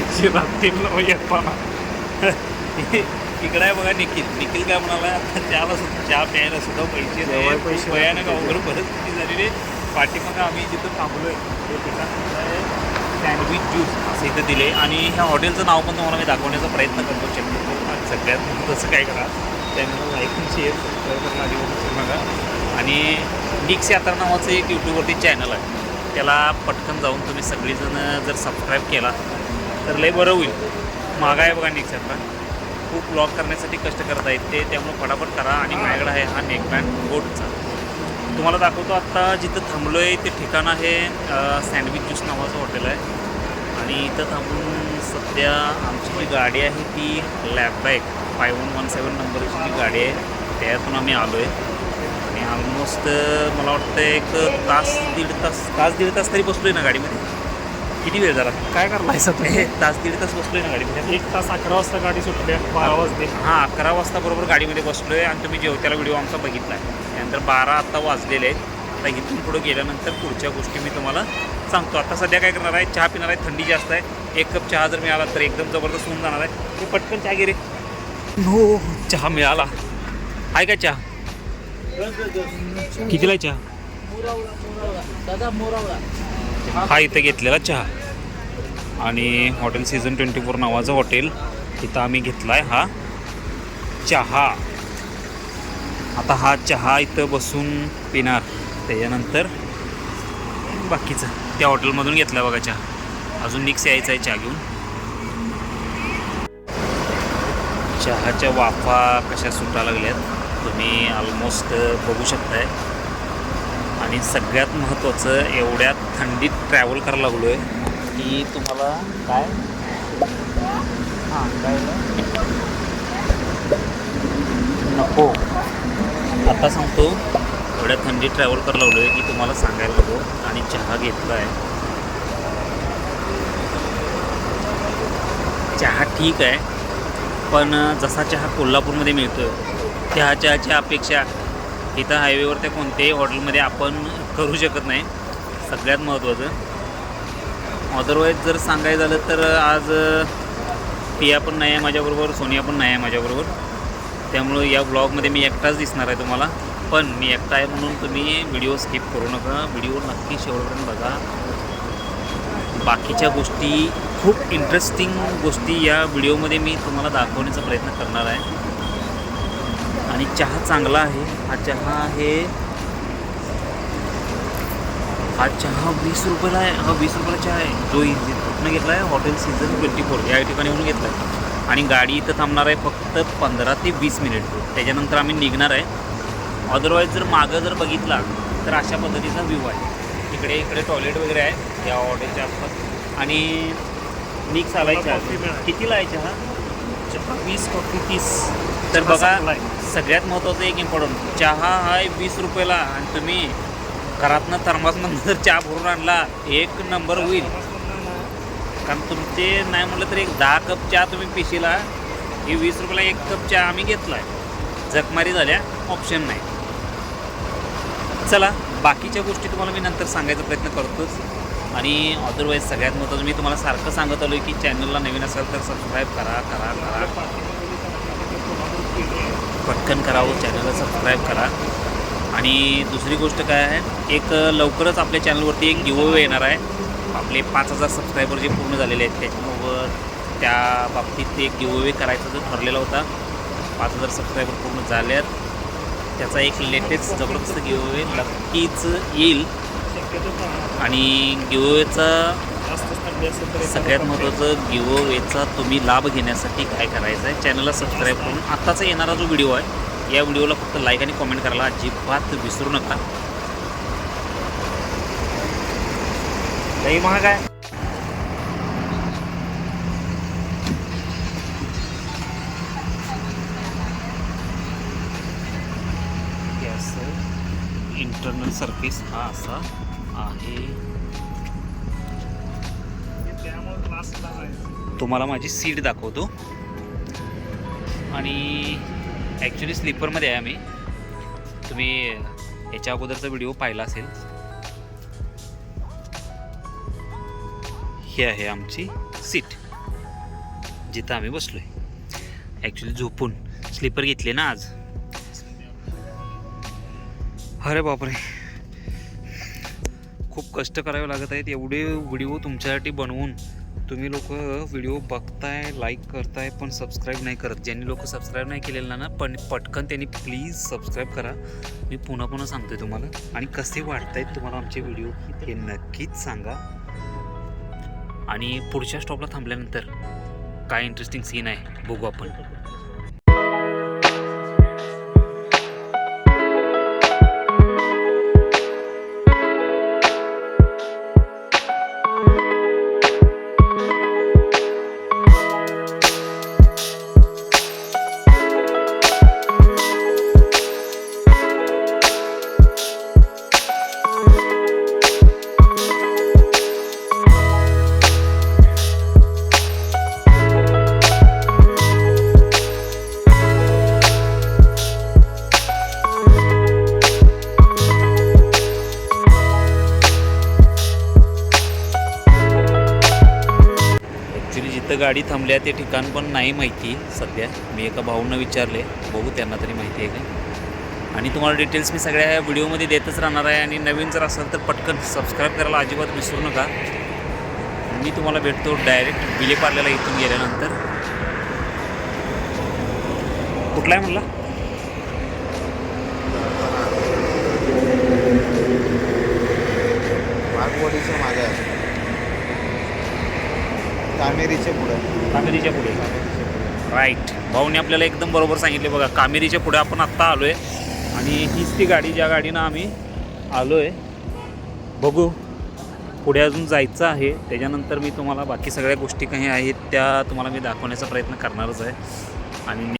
पैसे राहतील ना येताना इकडे आहे बघा निखिल. निखिल काय म्हणाला त्याला सुद्धा चहा प्यायला सुद्धा पैसे नाही. पैसे भयानक अवघड परिस्थिती झालेली आहे. पाठीमागं आम्ही जिथं थांबलोय ते ठिकाण सँडविच ज्यूस असं इथं दिले आणि ह्या हॉटेलचं नाव पण तुम्हाला मी दाखवण्याचा प्रयत्न करतो. शक्यतो आणि सगळ्यात तसं काय करा लाईक आणि शेअर सबस्क्राईब करायला आधी विसरू नका. आणि डिक्स यात्रा नावाचं एक यूट्यूबवरती चॅनल आहे. त्याला पटकन जाऊन तुम्ही सगळीजण जर सबस्क्राईब केला तर लय बरं होईल. मागा आहे बघा निक्स यात्रा खूप लॉक करण्यासाठी कष्ट करत आहेत ते त्यामुळे फटाफट करा आणि माझ्याकडे आहे हा नेकबँड बोटचा तुम्हाला दाखवतो आत्ता जिथं थांबलो आहे ते ठिकाण आहे सँडविच ज्यूस नावाचं हॉटेल आहे. आणि इथं थांबून सध्या आमची जी गाडी आहे ती लॅबबॅक फाय वन वन सेवन नंबरची जी गाडी आहे त्यातून आम्ही आलो आहे आणि ऑलमोस्ट मला वाटतं एक तास दीड तास तास दीड तास तरी बसलो आहे ना गाडीमध्ये. किती वेळ झाला काय तुम्ही हे तास दीड तास बसलो आहे ना गाडीमध्ये. एक तास अकरा वाजता गाडी सुटली आहे, बारा वाजले हां अकरा वाजता बरोबर गाडीमध्ये बसलो आहे आणि तुम्ही जेवत्याला व्हिडिओ आमचा बघितला आहे त्यानंतर बारा आत्ता वाजलेले आहेत. आता इथून पुढे गेल्यानंतर पुढच्या गोष्टी मी तुम्हाला सांगतो. आता सध्या काय करणार आहे? चहा पिणार आहे थंडी जास्त आहे. एक कप चहा जर मिळाला तर एकदम जबरदस्त होऊन जाणार आहे. हे पटकन चहा घे रे. नो चहा मिळाला. आहे का चहा? कितीला चहा? हा इथं घेतलेला चहा. आणि हॉटेल सीझन ट्वेंटी फोर नावाचं हॉटेल तिथं आम्ही घेतला आहे हा चहा. आता हा चहा इथं बसून पिणार. त्याच्यानंतर बाकीचं. त्या हॉटेलमधून घेतला बघा चहा. अजून निक्स यायचा आहे चहा घेऊन. चहाच्या वाफा कशा सुटा लागल्यात तुम्ही ऑलमोस्ट बघू शकताय. आणि सगळ्यात महत्त्वाचं एवढ्या थंडीत ट्रॅव्हल करायला लागलो आहे की तुम्हाला काय? हां काय नको. आता सांगतो एवढ्या थंडीत ट्रॅव्हल करायला लागलो आहे की तुम्हाला सांगायला लागलो आणि चहा घेतला आहे चहा ठीक आहे पण जसा चहा कोल्हापूरमध्ये मिळतो त्या चहाच्या अपेक्षा इथं हायवेवर त्या कोणत्याही हॉटेलमध्ये आपण करू शकत नाही. सगळ्यात महत्त्वाचं अदरवाईज जर सांगायचं झालं तर आज पिया पण नाही आहे माझ्याबरोबर सोनिया पण नाही आहे माझ्याबरोबर. त्यामुळं या ब्लॉगमध्ये मी एकटाच दिसणार आहे तुम्हाला. पण मी एकटा आहे म्हणून तुम्ही व्हिडिओ स्किप करू नका. व्हिडिओ नक्की शेवटपर्यंत बघा. बाकीच्या गोष्टी खूप इंटरेस्टिंग गोष्टी या व्हिडिओमध्ये मी तुम्हाला दाखवण्याचा प्रयत्न करणार आहे. आणि चहा चांगला आहे. हा चहा आहे. हा चहा वीस रुपयाला आहे. हा वीस रुपयाला चहा आहे. जो कुठनं घेतला आहे हॉटेल सीझन ट्वेंटी फोर. या ठिकाणी येऊन घेतला आहे आणि गाडी इथं थांबणार आहे फक्त पंधरा ते वीस मिनिट. त्याच्यानंतर आम्ही निघणार आहे. अदरवाईज जर मागं जर बघितला तर अशा पद्धतीचा व्ह्यू आहे. इकडे इकडे टॉयलेट वगैरे आहे. या हॉटेलच्या आसपास. आणि मिक्स आलाय कॉफी चहा. कितीला आहे चहा? चहा वीस कॉफी तीस. तर बघा आहे. सगळ्यात महत्त्वाचं एक इम्पॉर्टंट चहा आहे वीस रुपयाला आणि तुम्ही घरातनं थर्मासनं जर चहा भरून आणला एक नंबर होईल. कारण तुमचे नाही म्हटलं तर एक दहा कप चहा तुम्ही पिशीला ही वीस रुपयाला एक कप चहा आम्ही घेतला आहे जगमारी झाल्या ऑप्शन नाही. चला बाकीच्या गोष्टी तुम्हाला मी नंतर सांगायचा प्रयत्न करतोच. आणि अदरवाईज सगळ्यात महत्त्वाचं मी तुम्हाला सारखं सांगत आलो की चॅनलला नवीन असेल तर सबस्क्राईब करा करा करा. पटकन करावं चॅनलला सबस्क्राईब करा. आणि दुसरी गोष्ट काय आहे एक लवकरच आपल्या चॅनलवरती एक गिवअवे येणार आहे. आपले पाच हजार सबस्क्रायबर जे पूर्ण झालेले आहेत त्याच्यामुळं त्या बाबतीत एक गिवअवे करायचा जो ठरलेला होता. पाच हजार सबस्क्रायबर पूर्ण झाल्यात त्याचा एक लेटेस्ट जबरदस्त गिवअवे नक्कीच येईल. आणि गिवअवेचा सगळ्यात महत्त्वाचं गिवअवेचा तुम्ही लाभ घेण्यासाठी काय करायचं आहे? चॅनलला सबस्क्राईब करून आत्ताचा येणारा जो व्हिडिओ आहे या व्हिडिओला फक्त लाईक आणि कमेंट करायला अजिबात विसरू नका. लई महाग आहे. इंटरनल सर्फेस हा असा आहे. तुम्हाला माझी सीट दाखवतो. आणि ॲक्च्युली स्लीपरमध्ये आहे आम्ही. तुम्ही याच्या अगोदरचा व्हिडिओ पाहिला असेल. ही आहे आमची सीट जिथं आम्ही बसलो आहे ॲक्च्युली झोपून. स्लीपर घेतले ना आज. अरे बापरे. खूप कष्ट करावे लागत आहेत एवढे व्हिडिओ तुमच्यासाठी बनवून. तुम्ही लोक व्हिडिओ बघताय लाईक करताय पण सबस्क्राईब नाही करत. ज्यांनी लोक सबस्क्राईब नाही केलेलं ना पण पटकन त्यांनी प्लीज सबस्क्राईब करा. मी पुन्हा पुन्हा सांगतोय तुम्हाला. आणि कसे वाटतायत तुम्हाला आमचे व्हिडिओ हे नक्कीच सांगा. आणि पुढच्या स्टॉपला थांबल्यानंतर काय इंटरेस्टिंग सीन आहे बघू आपण. ॲक्च्युली जिथं गाडी थांबल्या ते ठिकाण पण नाही माहिती सध्या. मी एका भाऊंना विचारले बघू त्यांना तरी माहिती आहे का? आणि तुम्हाला डिटेल्स मी सगळ्या व्हिडिओमध्ये देतच राहणार आहे. आणि नवीन जर असेल तर पटकन सबस्क्राईब करायला अजिबात विसरू नका. मी तुम्हाला भेटतो डायरेक्ट विले पार्ल्याला इथून गेल्यानंतर. कुठला आहे म्हणला वाघवडीच्या मागे आहे कामेरीच्या पुढे. कामेरीच्या पुढे. राईट भाऊने आपल्याला एकदम बरोबर सांगितले बघा कामेरीच्या पुढे आपण आत्ता आलो आहे आणि हीच ती गाडी ज्या गाडीनं आम्ही आलो आहे बघू पुढे अजून जायचं आहे. त्याच्यानंतर मी तुम्हाला बाकी सगळ्या गोष्टी काही आहेत त्या तुम्हाला मी दाखवण्याचा प्रयत्न करणारच आहे. आणि